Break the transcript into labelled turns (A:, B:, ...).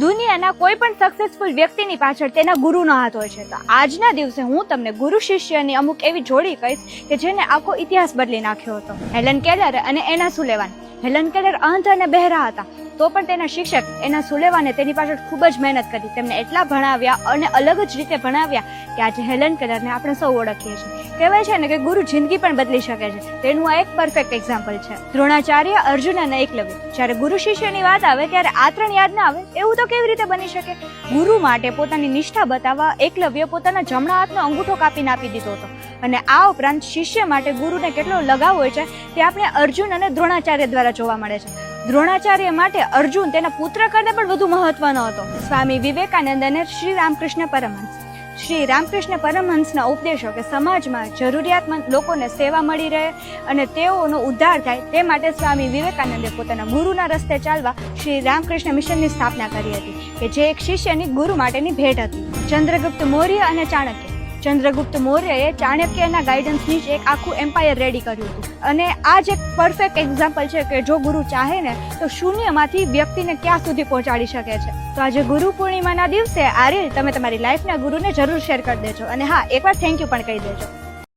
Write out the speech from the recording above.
A: દુનિયાના કોઈ પણ સક્સેસફુલ વ્યક્તિની પાછળ તેના ગુરુનો હાથ હોય છે. તો આજના દિવસે હું તમને ગુરુ શિષ્યની અમુક એવી જોડી કહીશ કે જેને આખો ઇતિહાસ બદલી નાખ્યો હતો. હેલન કેલર અને એના સુલેવાન હેલન કેલર અંધ અને બહેરા હતા. તો પણ તેના શિક્ષક એના સુલેવાને તેની પાછળ ખૂબ જ મહેનત કરી. તેમને એટલા ભણાવ્યા અને અલગ જ રીતે ભણાવ્યા કે આજે હેલન કેલરને આપણે સૌ ઓળખીએ છીએ. કહેવાય છે ને કે ગુરુ જિંદગી પણ બદલી શકે છે. તેનું આ એક પરફેક્ટ એક્ઝામ્પલ છે. દ્રોણાચાર્ય અર્જુન અને એકલવ્ય જ્યારે ગુરુ શિષ્યની વાત આવે ત્યારે આ ત્રણ યાદ ના આવે, એવું તો કેવી રીતે બની શકે? ગુરુ માટે પોતાની નિષ્ઠા બતાવવા એકલવ્ય પોતાના જમણા હાથનો અંગૂઠો કાપીને આપી દીધો હતો. અને આ ઉપરાંત શિષ્ય માટે ગુરુને કેટલો લગાવ હોય છે તે આપણે અર્જુન અને દ્રોણાચાર્ય દ્વારા જોવા મળે છે. દ્રોણાચાર્ય માટે અર્જુન તેના પુત્ર કરતાં પણ વધુ મહત્વનો હતો. સ્વામી વિવેકાનંદ અને શ્રી રામકૃષ્ણ પરમહંસ. શ્રી રામકૃષ્ણ પરમહંસના ઉપદેશો કે સમાજમાં જરૂરિયાતમંદ લોકોને સેવા મળી રહે અને તેઓનો ઉદ્ધાર થાય તે માટે સ્વામી વિવેકાનંદે પોતાના ગુરુના રસ્તે ચાલવા શ્રી રામકૃષ્ણ મિશનની સ્થાપના કરી હતી કે જે એક શિષ્યની ગુરુ માટેની ભેટ હતી. ચંદ્રગુપ્ત મૌર્ય અને ચાણક્ય. ચંદ્રગુપ્ત મૌર્યએ ચાણક્યના ગાઈડન્સની જ એક આખું એમ્પાયર રેડી કર્યું હતું. અને આ જ એક પરફેક્ટ એક્ઝામ્પલ છે કે જો ગુરુ ચાહે ને, તો શૂન્યમાંથી વ્યક્તિને ક્યાં સુધી પહોંચાડી શકે છે? તો આજે ગુરુ પૂર્ણિમાના દિવસે આ રીલ તમે તમારી લાઈફના ગુરુને જરૂર શેર કરી દેજો. અને હા, એકવાર થેન્ક યુ પણ કહી દેજો.